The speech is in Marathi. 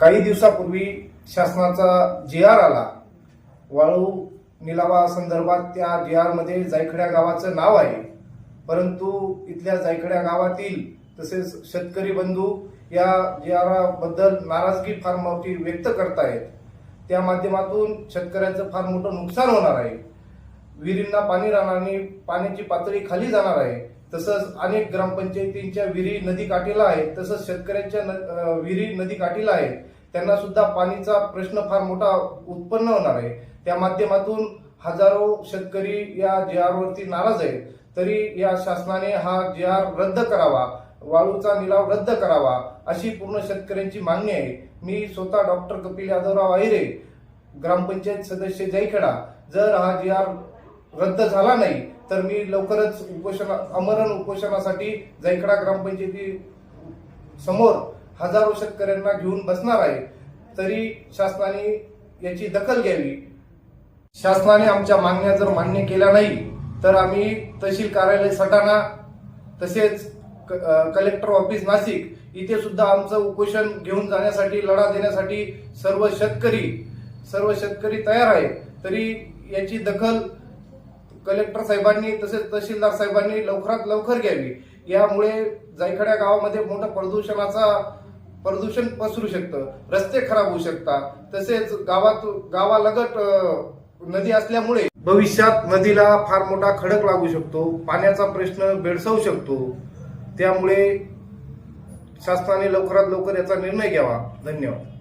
काही दिवसापूर्वी शासनाचा जी आर आला. वाळू निलावा संदर्भात त्या जी आरमध्ये जायखड्या गावाचं नाव आहे. परंतु इथल्या जायखड्या गावातील तसेच शेतकरी बंधू या जी आराबद्दल नाराजगी फार मोठी व्यक्त करतायत. त्या माध्यमातून शेतकऱ्यांचं फार मोठं नुकसान होणार आहे. विहिरींना पाणी राहणार आणि पाण्याची पातळी खाली जाणार आहे. तसंच अनेक ग्रामपंचायतींच्या विहिरी नदी काठीला आहे तसंच शेतकऱ्यांच्या न- विहिरी नदी काठीला आहे त्यांना सुद्धा पाणीचा प्रश्न फार मोठा उत्पन्न होणार आहे. त्या माध्यमातून हजारो शेतकरी या जी आर वरती नाराज आहेत. तरी या शासनाने हा जी आर रद्द करावा वाळूचा निलाव रद्द करावा अशी पूर्ण शेतकऱ्यांची मागणी आहे. मी स्वतः डॉक्टर कपिल यादवराव आहिरे ग्रामपंचायत सदस्य जयखेडा. जर हा जी आर रद्द झाला नाही तर मी लवकरच उपोषण अमरण उपोषणासाठी जैकडा ग्रामपंचायती समोर हजारो शेतकऱ्यांना घेऊन बसणार आहे. तरी शासनाने याची दखल घ्यावी. शासनाने आमच्या मागण्या जर मान्य केल्या नाही तर आम्ही तहसील कार्यालय सटाणा तसेच क- कलेक्टर ऑफिस नाशिक इथे सुद्धा आमचं उपोषण घेऊन जाण्यासाठी लढा देण्यासाठी सर्व शेतकरी सर्व शेतकरी तयार आहे. तरी याची दखल कलेक्टर साहेबांनी तसेच तहसीलदार साहेबांनी लवकरात लवकर घ्यावी. यामुळे जायखड्या गावामध्ये मोठं प्रदूषणाचा प्रदूषण पसरू शकतं रस्ते खराब होऊ शकतात. तसेच गावात गावालगत नदी असल्यामुळे भविष्यात नदीला फार मोठा खडक लागू शकतो पाण्याचा प्रश्न भेडसावू शकतो. त्यामुळे शासनाने लवकरात लवकर याचा निर्णय घ्यावा. धन्यवाद.